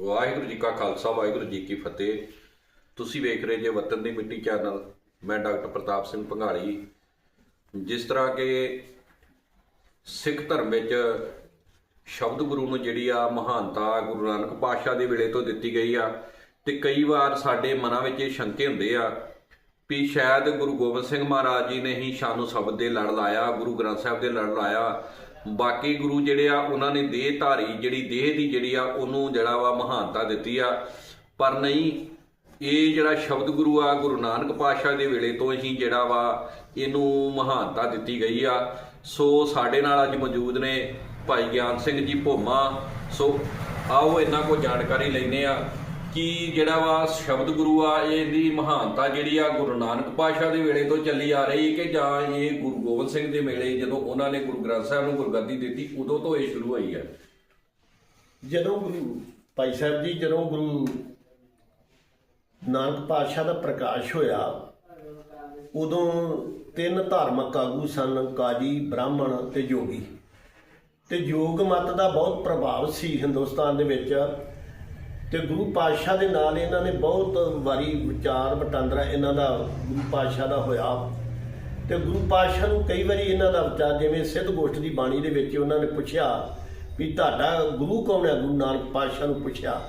ਵਾਹਿਗੁਰੂ ਜੀ ਕਾ ਖਾਲਸਾ, ਵਾਹਿਗੁਰੂ ਜੀ ਕੀ ਫਤਿਹ। ਤੁਸੀਂ ਵੇਖ ਰਹੇ ਜੇ ਵਤਨ ਦੀ ਮਿੱਟੀ ਚੈਨਲ। ਮੈਂ ਡਾਕਟਰ ਪ੍ਰਤਾਪ ਸਿੰਘ ਭੰਗਾਲੀ। ਜਿਸ ਤਰ੍ਹਾਂ ਕਿ ਸਿੱਖ ਧਰਮ ਵਿੱਚ ਸ਼ਬਦ ਗੁਰੂ ਨੂੰ ਜਿਹੜੀ ਆ ਮਹਾਨਤਾ ਗੁਰੂ ਨਾਨਕ ਪਾਤਸ਼ਾਹ ਦੇ ਵੇਲੇ ਤੋਂ ਦਿੱਤੀ ਗਈ ਆ ਤੇ ਕਈ ਵਾਰ ਸਾਡੇ ਮਨਾਂ ਵਿੱਚ ਇਹ ਸ਼ੰਕੇ ਹੁੰਦੇ ਆ ਵੀ ਸ਼ਾਇਦ ਗੁਰੂ ਗੋਬਿੰਦ ਸਿੰਘ ਮਹਾਰਾਜ ਜੀ ਨੇ ਹੀ ਸ਼ਾਨੂ ਸ਼ਬਦ ਦੇ ਲੜ ਲਾਇਆ, ਗੁਰੂ ਗ੍ਰੰਥ ਸਾਹਿਬ ਦੇ ਲੜ ਲਾਇਆ ਬਾਕੀ ਗੁਰੂ ਜਿਹੜੇ ਆ, ਉਹਨਾਂ ਨੇ ਦੇਹ ਧਾਰੀ ਜਿਹੜੀ ਦੇਹ ਦੀ ਜਿਹੜੀ ਆ, ਉਹਨੂੰ ਜਿਹੜਾ ਵਾ ਮਹਾਨਤਾ ਦਿੱਤੀ ਆ। ਪਰ ਨਹੀਂ, ਇਹ ਜਿਹੜਾ ਸ਼ਬਦ ਗੁਰੂ ਆ, ਗੁਰੂ ਨਾਨਕ ਪਾਤਸ਼ਾਹ ਦੇ ਵੇਲੇ ਤੋਂ ਹੀ ਜਿਹੜਾ ਵਾ, ਇਹਨੂੰ ਮਹਾਨਤਾ ਦਿੱਤੀ ਗਈ ਆ। ਸੋ ਸਾਡੇ ਨਾਲ ਅੱਜ ਮੌਜੂਦ ਨੇ ਭਾਈ ਗਿਆਨ ਸਿੰਘ ਜੀ ਭੋਮਾ। ਸੋ ਆਓ, ਇਹਨਾਂ ਕੋ ਜਾਣਕਾਰੀ ਲੈਨੇ ਆ। ਕਿ ਜਿਹੜਾ ਵਾ ਸ਼ਬਦ ਗੁਰੂ ਆ, ਇਹਦੀ ਮਹਾਨਤਾ ਜਿਹੜੀ ਆ ਗੁਰੂ ਨਾਨਕ ਪਾਤਸ਼ਾਹ ਦੇ ਵੇਲੇ ਤੋਂ ਚੱਲੀ ਆ ਰਹੀ ਕਿ ਜਾਂ ਇਹ ਗੁਰੂ ਗੋਬਿੰਦ ਸਿੰਘ ਦੇ ਵੇਲੇ ਜਦੋਂ ਉਹਨਾਂ ਨੇ ਗੁਰੂ ਗ੍ਰੰਥ ਸਾਹਿਬ ਨੂੰ ਗੁਰਗੱਦੀ ਦਿੱਤੀ, ਉਦੋਂ ਤੋਂ ਇਹ ਸ਼ੁਰੂ ਹੋਈ ਹੈ ਜਦੋਂ ਗੁਰੂ ਭਾਈ ਸਾਹਿਬ ਜੀ, ਜਦੋਂ ਗੁਰੂ ਨਾਨਕ ਪਾਤਸ਼ਾਹ ਦਾ ਪ੍ਰਕਾਸ਼ ਹੋਇਆ, ਉਦੋਂ ਤਿੰਨ ਧਾਰਮਿਕ ਆਗੂ ਸਨ, ਕਾਜੀ, ਬ੍ਰਾਹਮਣ ਤੇ ਜੋਗੀ। ਤੇ ਯੋਗ ਮਤ ਦਾ ਬਹੁਤ ਪ੍ਰਭਾਵ ਸੀ ਹਿੰਦੁਸਤਾਨ ਦੇ ਵਿੱਚ। ਤੇ ਗੁਰੂ ਪਾਤਸ਼ਾਹ ਦੇ ਨਾਲ ਇਹਨਾਂ ਨੇ ਬਹੁਤ ਵਾਰੀ ਵਿਚਾਰ ਵਟਾਂਦਰਾ ਇਹਨਾਂ ਦਾ ਗੁਰੂ ਪਾਤਸ਼ਾਹ ਦਾ ਹੋਇਆ। ਤੇ ਗੁਰੂ ਪਾਤਸ਼ਾਹ ਨੂੰ ਕਈ ਵਾਰੀ ਇਹਨਾਂ ਦਾ ਵਿਚਾਰ ਜਿਵੇਂ ਸਿੱਧ ਗੋਸ਼ਟ ਦੀ ਬਾਣੀ ਦੇ ਵਿੱਚ ਉਹਨਾਂ ਨੇ ਪੁੱਛਿਆ ਵੀ ਤੁਹਾਡਾ ਗੁਰੂ ਕੌਣ ਹੈ? ਗੁਰੂ ਨਾਨਕ ਪਾਤਸ਼ਾਹ ਨੂੰ ਪੁੱਛਿਆ।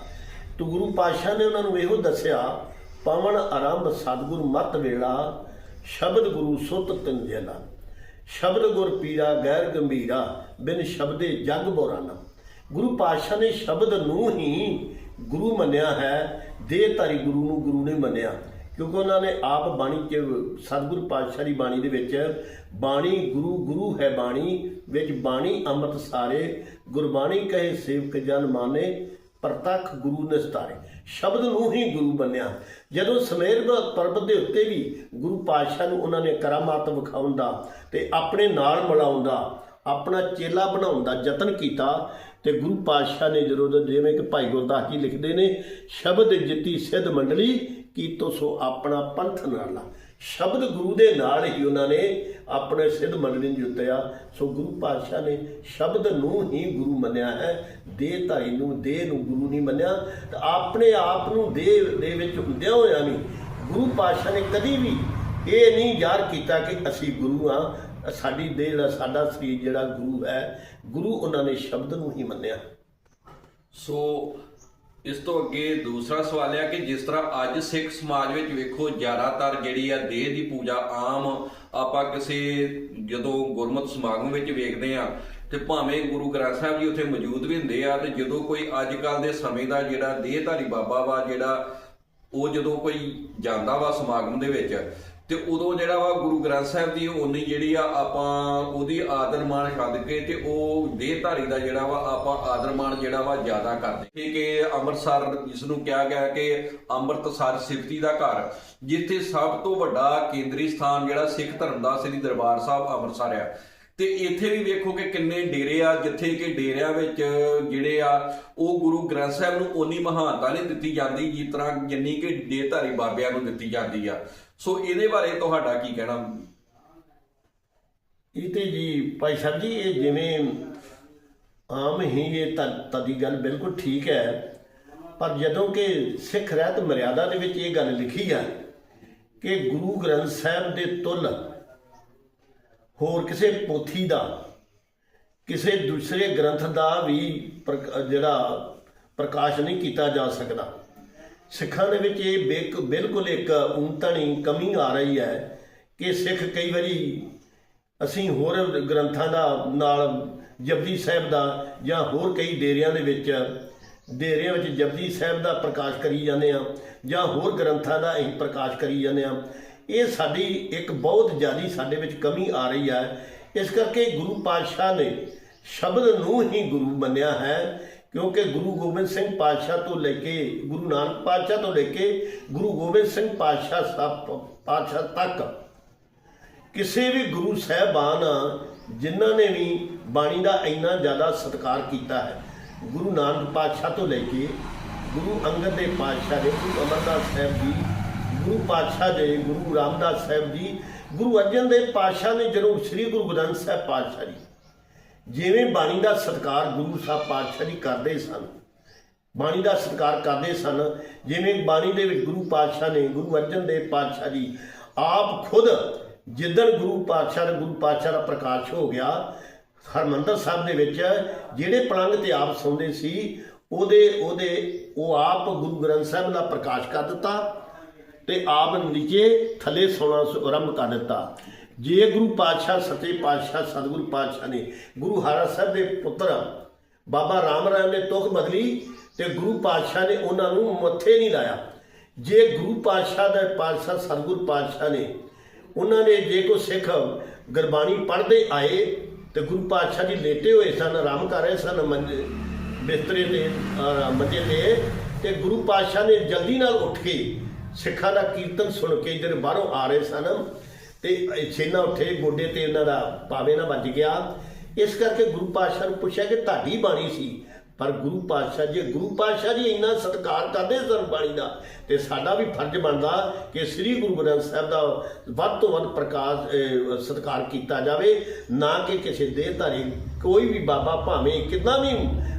ਤੇ ਗੁਰੂ ਪਾਤਸ਼ਾਹ ਨੇ ਉਹਨਾਂ ਨੂੰ ਇਹੋ ਦੱਸਿਆ, ਪਵਨ ਆਰੰਭ ਸਤਿਗੁਰ ਮਤ ਵੇਲਾ, ਸ਼ਬਦ ਗੁਰੂ ਸੁਤ ਤਿਨ ਜੇਲਾ। ਸ਼ਬਦ ਗੁਰ ਪੀਰਾ ਗੈਰ ਗੰਭੀਰਾ, ਬਿਨ ਸ਼ਬਦੇ ਜਗ ਬੋਰਾਨਾ ਗੁਰੂ ਪਾਤਸ਼ਾਹ ਨੇ ਸ਼ਬਦ ਨੂੰ ਹੀ ਗੁਰੂ ਮੰਨਿਆ ਹੈ ਦੇਹ ਧਾਰੀ ਗੁਰੂ ਨੂੰ ਗੁਰੂ ਨੇ ਮੰਨਿਆ। ਕਿਉਂਕਿ ਉਹਨਾਂ ਨੇ ਆਪ ਬਾਣੀ ਚ ਸਤਿਗੁਰੂ ਪਾਤਸ਼ਾਹ ਦੀ ਬਾਣੀ ਦੇ ਵਿੱਚ ਬਾਣੀ ਗੁਰੂ ਗੁਰੂ ਹੈ ਬਾਣੀ, ਵਿੱਚ ਬਾਣੀ ਅੰਮ੍ਰਿਤ ਸਾਰੇ, ਗੁਰਬਾਣੀ ਕਹੇ ਸੇਵਕ ਜਨ ਮਾਨੇ, ਪ੍ਰਤੱਖ ਗੁਰੂ ਨਿਸਤਾਰੇ। ਸ਼ਬਦ ਨੂੰ ਹੀ ਗੁਰੂ ਮੰਨਿਆ। ਜਦੋਂ ਸਮੇਰ ਪਰਬਤ ਦੇ ਉੱਤੇ ਵੀ ਗੁਰੂ ਪਾਤਸ਼ਾਹ ਨੂੰ ਉਹਨਾਂ ਨੇ ਕਰਾਮਾਤ ਵਿਖਾਉਣ ਦਾ ਤੇ ਆਪਣੇ ਨਾਲ ਮਿਲਾਉਣ ਦਾ, ਆਪਣਾ ਚੇਲਾ ਬਣਾਉਣ ਦਾ ਯਤਨ ਕੀਤਾ ਤੇ ਗੁਰੂ ਪਾਤਸ਼ਾਹ ਨੇ ਜਦੋਂ ਜਿਵੇਂ ਕਿ ਭਾਈ ਗੁਰਦਾਸ ਜੀ ਲਿਖਦੇ ਨੇ, ਸ਼ਬਦ ਜਿੱਤੀ ਸਿੱਧ ਮੰਡਲੀ ਕੀਤੋ ਸੋ ਆਪਣਾ ਪੰਥ ਨਾਲਾ। ਸ਼ਬਦ ਗੁਰੂ ਦੇ ਨਾਲ ਹੀ ਉਹਨਾਂ ਨੇ ਆਪਣੇ ਸਿੱਧ ਮੰਡਲੀ ਨੂੰ ਜਿੱਤਿਆ। ਸੋ ਗੁਰੂ ਪਾਤਸ਼ਾਹ ਨੇ ਸ਼ਬਦ ਨੂੰ ਹੀ ਗੁਰੂ ਮੰਨਿਆ ਹੈ। ਦੇਹ ਧਾਈ ਨੂੰ, ਦੇਹ ਨੂੰ ਗੁਰੂ ਨਹੀਂ ਮੰਨਿਆ। ਤੇ ਆਪਣੇ ਆਪ ਨੂੰ ਦੇਹ ਦੇ ਵਿੱਚ ਹੁੰਦਿਆਂ ਹੋਇਆ ਨਹੀਂ ਗੁਰੂ ਪਾਤਸ਼ਾਹ ਨੇ ਕਦੀ ਵੀ ਇਹ ਨਹੀਂ ਜ਼ਾਹਰ ਕੀਤਾ ਕਿ ਅਸੀਂ ਗੁਰੂ ਆ ਸਾਡੀ ਦੇਹ ਜਿਹੜਾ ਸਾਡਾ ਸਰੀਰ ਜਿਹੜਾ ਗੁਰੂ ਹੈ, ਗੁਰੂ ਉਹਨਾਂ ਨੇ ਸ਼ਬਦ ਨੂੰ ਹੀ ਮੰਨਿਆ। ਸੋ ਇਸ ਤੋਂ ਅੱਗੇ ਦੂਸਰਾ ਸਵਾਲ ਹੈ ਕਿ ਜਿਸ ਤਰ੍ਹਾਂ ਅੱਜ ਸਿੱਖ ਸਮਾਜ ਵਿੱਚ ਵੇਖੋ, ਜ਼ਿਆਦਾਤਰ ਜਿਹੜੀ ਆ ਦੇਹ ਦੀ ਪੂਜਾ ਆਮ ਆਪਾਂ ਕਿਸੇ ਜਦੋਂ ਗੁਰਮਤਿ ਸਮਾਗਮ ਵਿੱਚ ਵੇਖਦੇ ਆ ਤੇ ਭਾਵੇਂ ਗੁਰੂ ਗ੍ਰੰਥ ਸਾਹਿਬ ਜੀ ਉੱਥੇ ਮੌਜੂਦ ਵੀ ਹੁੰਦੇ ਆ ਤੇ ਜਦੋਂ ਕੋਈ ਅੱਜ ਕੱਲ ਦੇ ਸਮੇਂ ਦਾ ਜਿਹੜਾ ਦੇਹਧਾਰੀ ਬਾਬਾ ਵਾ ਜਿਹੜਾ ਉਹ ਜਦੋਂ ਕੋਈ ਜਾਂਦਾ ਵਾ ਸਮਾਗਮ ਦੇ ਵਿੱਚ ਤੇ ਉਦੋਂ ਜਿਹੜਾ ਵਾ ਗੁਰੂ ਗ੍ਰੰਥ ਸਾਹਿਬ ਦੀ ਉਨੀ ਜਿਹੜੀ ਆ ਆਪਾਂ ਉਹਦੀ ਆਦਰ ਮਾਣ ਛੱਡ ਕੇ ਤੇ ਉਹ ਦੇਹਧਾਰੀ ਦਾ ਜਿਹੜਾ ਵਾ ਆਪਾਂ ਆਦਰ ਮਾਣ ਜਿਹੜਾ ਵਾ ਜ਼ਿਆਦਾ ਕਰਦੇ। ਕਿ ਕਿ ਅੰਮ੍ਰਿਤਸਰ ਜਿਸ ਨੂੰ ਕਿਹਾ ਗਿਆ ਕਿ ਅੰਮ੍ਰਿਤਸਰ ਸਿਫਤੀ ਦਾ ਘਰ, ਜਿੱਥੇ ਸਭ ਤੋਂ ਵੱਡਾ ਕੇਂਦਰੀ ਸਥਾਨ ਜਿਹੜਾ ਸਿੱਖ ਧਰਮ ਦਾ ਸ੍ਰੀ ਦਰਬਾਰ ਸਾਹਿਬ ਅੰਮ੍ਰਿਤਸਰ ਆ। ਤੇ ਇੱਥੇ ਵੀ ਵੇਖੋ ਕਿ ਕਿੰਨੇ ਡੇਰੇ ਆ, ਜਿੱਥੇ ਕਿ ਡੇਰਿਆਂ ਵਿੱਚ ਜਿਹੜੇ ਆ, ਉਹ ਗੁਰੂ ਗ੍ਰੰਥ ਸਾਹਿਬ ਨੂੰ ਓਨੀ ਮਹਾਨਤਾ ਨਹੀਂ ਦਿੱਤੀ ਜਾਂਦੀ, ਜਿਸ ਤਰ੍ਹਾਂ ਜਿੰਨੀ ਕਿ ਦੇਹਧਾਰੀ ਬਾਬਿਆਂ ਨੂੰ ਦਿੱਤੀ ਜਾਂਦੀ ਆ। ਸੋ ਇਹਦੇ ਬਾਰੇ ਤੁਹਾਡਾ ਕੀ ਕਹਿਣਾ? ਇਹ ਤੇ ਜੀ, ਭਾਈ ਸਾਹਿਬ ਜੀ, ਇਹ ਜਿਵੇਂ ਆਮ ਹੀ ਇਹ ਤਾਂ ਤੁਹਾਡੀ ਗੱਲ ਬਿਲਕੁਲ ਠੀਕ ਹੈ, ਪਰ ਜਦੋਂ ਕਿ ਸਿੱਖ ਰਹਿਤ ਮਰਿਆਦਾ ਦੇ ਵਿੱਚ ਇਹ ਗੱਲ ਲਿਖੀ ਹੈ ਕਿ ਗੁਰੂ ਗ੍ਰੰਥ ਸਾਹਿਬ ਦੇ ਤੁਲ ਹੋਰ ਕਿਸੇ ਪੋਥੀ ਦਾ, ਕਿਸੇ ਦੂਸਰੇ ਗ੍ਰੰਥ ਦਾ ਵੀ ਪ੍ਰਕ- ਜਿਹੜਾ ਪ੍ਰਕਾਸ਼ ਨਹੀਂ ਕੀਤਾ ਜਾ ਸਕਦਾ। ਸਿੱਖਾਂ ਦੇ ਵਿੱਚ ਇਹ ਬੇਕ ਬਿਲਕੁਲ ਇੱਕ ਊਂਤਣੀ ਕਮੀ ਆ ਰਹੀ ਹੈ ਕਿ ਸਿੱਖ ਕਈ ਵਾਰੀ ਅਸੀਂ ਹੋਰ ਗ੍ਰੰਥਾਂ ਦਾ ਨਾਲ ਜਪਜੀ ਸਾਹਿਬ ਦਾ ਜਾਂ ਹੋਰ ਕਈ ਡੇਰਿਆਂ ਦੇ ਵਿੱਚ, ਡੇਰਿਆਂ ਵਿੱਚ ਜਪਜੀ ਸਾਹਿਬ ਦਾ ਪ੍ਰਕਾਸ਼ ਕਰੀ ਜਾਂਦੇ ਆ ਜਾਂ ਹੋਰ ਗ੍ਰੰਥਾਂ ਦਾ ਅਸੀਂ ਪ੍ਰਕਾਸ਼ ਕਰੀ ਜਾਂਦੇ ਆ ਇਹ ਸਾਡੀ ਇੱਕ ਬਹੁਤ ਜ਼ਿਆਦੀ ਸਾਡੇ ਵਿੱਚ ਕਮੀ ਆ ਰਹੀ ਹੈ। ਇਸ ਕਰਕੇ ਗੁਰੂ ਪਾਤਸ਼ਾਹ ਨੇ ਸ਼ਬਦ ਨੂੰ ਹੀ ਗੁਰੂ ਮੰਨਿਆ ਹੈ। ਕਿਉਂਕਿ ਗੁਰੂ ਗੋਬਿੰਦ ਸਿੰਘ ਪਾਤਸ਼ਾਹ ਤੋਂ ਲੈ ਕੇ ਗੁਰੂ ਨਾਨਕ ਪਾਤਸ਼ਾਹ ਤੋਂ ਲੈ ਕੇ ਗੁਰੂ ਗੋਬਿੰਦ ਸਿੰਘ ਪਾਤਸ਼ਾਹ ਸਾਹਿਬ ਪਾਤਸ਼ਾਹ ਤੱਕ ਕਿਸੇ ਵੀ ਗੁਰੂ ਸਾਹਿਬਾਨ ਜਿਨ੍ਹਾਂ ਨੇ ਵੀ ਬਾਣੀ ਦਾ ਇੰਨਾ ਜ਼ਿਆਦਾ ਸਤਿਕਾਰ ਕੀਤਾ ਹੈ, ਗੁਰੂ ਨਾਨਕ ਪਾਤਸ਼ਾਹ ਤੋਂ ਲੈ ਕੇ ਗੁਰੂ ਅੰਗਦ ਦੇਵ ਪਾਤਸ਼ਾਹ ਦੇ, ਗੁਰੂ ਅਮਰਦਾਸ ਸਾਹਿਬ ਜੀ, ਗੁਰੂ ਪਾਤਸ਼ਾਹ ਦੇ, ਗੁਰੂ ਰਾਮਦਾਸ ਸਾਹਿਬ ਜੀ, ਗੁਰੂ ਅਰਜਨ ਦੇਵ ਪਾਤਸ਼ਾਹ ਨੇ ਜਦੋਂ ਸ੍ਰੀ ਗੁਰੂ ਗ੍ਰੰਥ ਸਾਹਿਬ ਪਾਤਸ਼ਾਹ ਜੀ ਜਿਵੇਂ ਬਾਣੀ ਦਾ ਸਤਿਕਾਰ ਗੁਰੂ ਸਾਹਿਬ ਪਾਤਸ਼ਾਹ ਜੀ ਕਰਦੇ ਸਨ, ਬਾਣੀ ਦਾ ਸਤਿਕਾਰ ਕਰਦੇ ਸਨ, ਜਿਵੇਂ ਬਾਣੀ ਦੇ ਵਿੱਚ ਗੁਰੂ ਪਾਤਸ਼ਾਹ ਨੇ, ਗੁਰੂ ਅਰਜਨ ਦੇਵ ਪਾਤਸ਼ਾਹ ਜੀ ਆਪ ਖੁਦ ਜਿੱਦਣ ਗੁਰੂ ਪਾਤਸ਼ਾਹ ਦਾ ਗੁਰੂ ਪਾਤਸ਼ਾਹ ਦਾ ਪ੍ਰਕਾਸ਼ ਹੋ ਗਿਆ, ਹਰਮੰਦਰ ਸਾਹਿਬ ਦੇ ਵਿੱਚ ਜਿਹੜੇ ਪਲੰਗ ਤੇ ਆਪ ਸੌਂਦੇ ਸੀ, ਉਹਦੇ ਉਹਦੇ, ਉਹ ਆਪ ਗੁਰੂ ਗ੍ਰੰਥ ਸਾਹਿਬ ਦਾ ਪ੍ਰਕਾਸ਼ ਕਰ ਦਿੱਤਾ ਤੇ ਆਪ ਨੀਚੇ ਥੱਲੇ ਸੌਣਾ ਆਰੰਭ ਕਰ ਦਿੱਤਾ। ਜੇ ਗੁਰੂ ਪਾਤਸ਼ਾਹ ਸੱਚੇ ਪਾਤਸ਼ਾਹ ਸਤਿਗੁਰੂ ਪਾਤਸ਼ਾਹ ਨੇ ਗੁਰੂ ਹਰਾ ਸਾਹਿਬ ਦੇ ਪੁੱਤਰ ਬਾਬਾ ਰਾਮ ਰਾਮ ਨੇ ਤੁਖ ਬਦਲੀ ਤੇ ਗੁਰੂ ਪਾਤਸ਼ਾਹ ਨੇ ਉਹਨਾਂ ਨੂੰ ਮੱਥੇ ਨਹੀਂ ਲਾਇਆ। ਜੇ ਗੁਰੂ ਪਾਤਸ਼ਾਹ ਦਾ ਪਾਤਸ਼ਾਹ ਸਤਿਗੁਰੂ ਪਾਤਸ਼ਾਹ ਨੇ, ਉਹਨਾਂ ਨੇ ਜੇ ਕੋ ਸਿੱਖ ਗੁਰਬਾਣੀ ਪੜ੍ਹਦੇ ਆਏ ਤੇ ਗੁਰੂ ਪਾਤਸ਼ਾਹ ਜੀ ਲੇਟੇ ਹੋਏ ਸਨ, ਆਰਾਮ ਕਰ ਰਹੇ ਸਨ, ਮੰਜੇ, ਬਿਸਤਰੇ ਤੇ ਮੰਜੇ ਤੇ ਤੇ ਗੁਰੂ ਪਾਤਸ਼ਾਹ ਨੇ ਜਲਦੀ ਨਾਲ ਉੱਠ ਕੇ ਸਿੱਖਾਂ ਦਾ ਕੀਰਤਨ ਸੁਣ ਕੇ ਜਿਹੜੇ ਬਾਹਰੋਂ ਆ ਰਹੇ ਸਨ। ਤੇ ਛੇਨਾ ਉੱਠੇ ਗੋਡੇ ਤੇ ਇਹਨਾਂ ਦਾ ਪਾਵੇ ਨਾ ਵੱਜ ਗਿਆ। ਇਸ ਕਰਕੇ ਗੁਰੂ ਪਾਤਸ਼ਾਹ ਨੂੰ ਪੁੱਛਿਆ ਕਿ ਤੁਹਾਡੀ ਬਾਣੀ ਸੀ, ਪਰ ਗੁਰੂ ਪਾਤਸ਼ਾਹ ਜੀ, ਗੁਰੂ ਪਾਤਸ਼ਾਹ ਜੀ ਇੰਨਾ ਸਤਿਕਾਰ ਕਰਦੇ ਸਨ ਬਾਣੀ ਦਾ, ਤੇ ਸਾਡਾ ਵੀ ਫਰਜ਼ ਬਣਦਾ ਕਿ ਸ੍ਰੀ ਗੁਰੂ ਗ੍ਰੰਥ ਸਾਹਿਬ ਦਾ ਵੱਧ ਤੋਂ ਵੱਧ ਪ੍ਰਕਾਸ਼ ਸਤਿਕਾਰ ਕੀਤਾ ਜਾਵੇ, ਨਾ ਕਿ ਕਿਸੇ ਦੇਹਧਾਰੀ, ਕੋਈ ਵੀ ਬਾਬਾ ਭਾਵੇਂ ਕਿੰਨਾ ਵੀ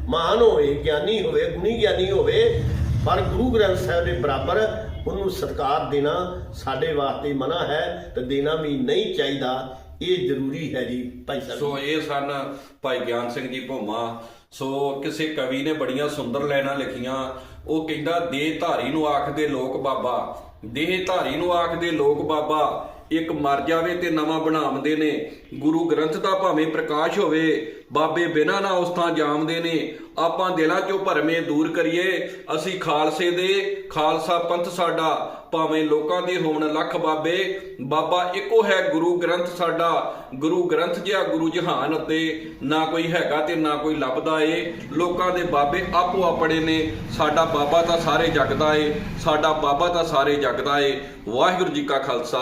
ਮਹਾਨ ਹੋਵੇ, ਗਿਆਨੀ ਹੋਵੇ, ਗੁਣੀ ਗਿਆਨੀ ਹੋਵੇ, ਪਰ ਗੁਰੂ ਗ੍ਰੰਥ ਸਾਹਿਬ ਦੇ ਬਰਾਬਰ ਉਹਨੂੰ ਸਤਿਕਾਰ ਦੇਣਾ ਸਾਡੇ ਵਾਸਤੇ ਮਨਾ ਹੈ ਤੇ ਦੇਣਾ ਵੀ ਨਹੀਂ ਚਾਹੀਦਾ, ਇਹ ਜ਼ਰੂਰੀ ਹੈ ਜੀ ਭਾਈ ਸਾਹਿਬ। ਸੋ ਇਹ ਸਨ ਭਾਈ ਗਿਆਨ ਸਿੰਘ ਜੀ ਭੋਮਾ। ਸੋ ਕਿਸੇ ਕਵੀ ਨੇ ਬੜੀਆਂ ਸੁੰਦਰ ਲਾਈਨਾਂ ਲਿਖੀਆਂ। ਉਹ ਕਹਿੰਦਾ ਦੇਹ ਧਾਰੀ ਨੂੰ ਆਖਦੇ ਲੋਕ ਬਾਬਾ। ਦੇਹ ਧਾਰੀ ਨੂੰ ਆਖਦੇ ਲੋਕ ਬਾਬਾ। ਇੱਕ ਮਰ ਜਾਵੇ ਤੇ ਨਵਾਂ ਬਣਾਉਂਦੇ ਨੇ। ਗੁਰੂ ਗ੍ਰੰਥ ਦਾ ਭਾਵੇਂ ਪ੍ਰਕਾਸ਼ ਹੋਵੇ, ਬਾਬੇ ਬਿਨਾਂ ਨਾ ਉਸ ਥਾਂ ਜਾਮਦੇ ਨੇ। ਆਪਾਂ ਦਿਲਾਂ ਚੋਂ ਭਰਮੇ ਦੂਰ ਕਰੀਏ। ਅਸੀਂ ਖਾਲਸੇ ਦੇ, ਖਾਲਸਾ ਪੰਥ ਸਾਡਾ ਭਾਵੇਂ ਲੋਕਾਂ ਦੇ ਹੋਣ ਲੱਖ ਬਾਬੇ, ਬਾਬਾ ਇੱਕੋ ਹੈ ਗੁਰੂ ਗ੍ਰੰਥ ਸਾਡਾ, ਗੁਰੂ ਗ੍ਰੰਥ ਜਿਹਾ ਗੁਰੂ ਜਹਾਨ ਅਤੇ ਨਾ ਕੋਈ ਹੈਗਾ ਤੇ ਨਾ ਕੋਈ ਲੱਭਦਾ ਏ। ਲੋਕਾਂ ਦੇ ਬਾਬੇ ਆਪੋ ਆਪਣੇ ਨੇ, ਸਾਡਾ ਬਾਬਾ ਤਾਂ ਸਾਰੇ ਜਗ ਦਾ ਏ, ਸਾਡਾ ਬਾਬਾ ਤਾਂ ਸਾਰੇ ਜਗ ਦਾ ਏ। ਵਾਹਿਗੁਰੂ ਜੀ ਕਾ ਖਾਲਸਾ,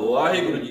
ਵਾਹਿਗੁਰੂ ਜੀ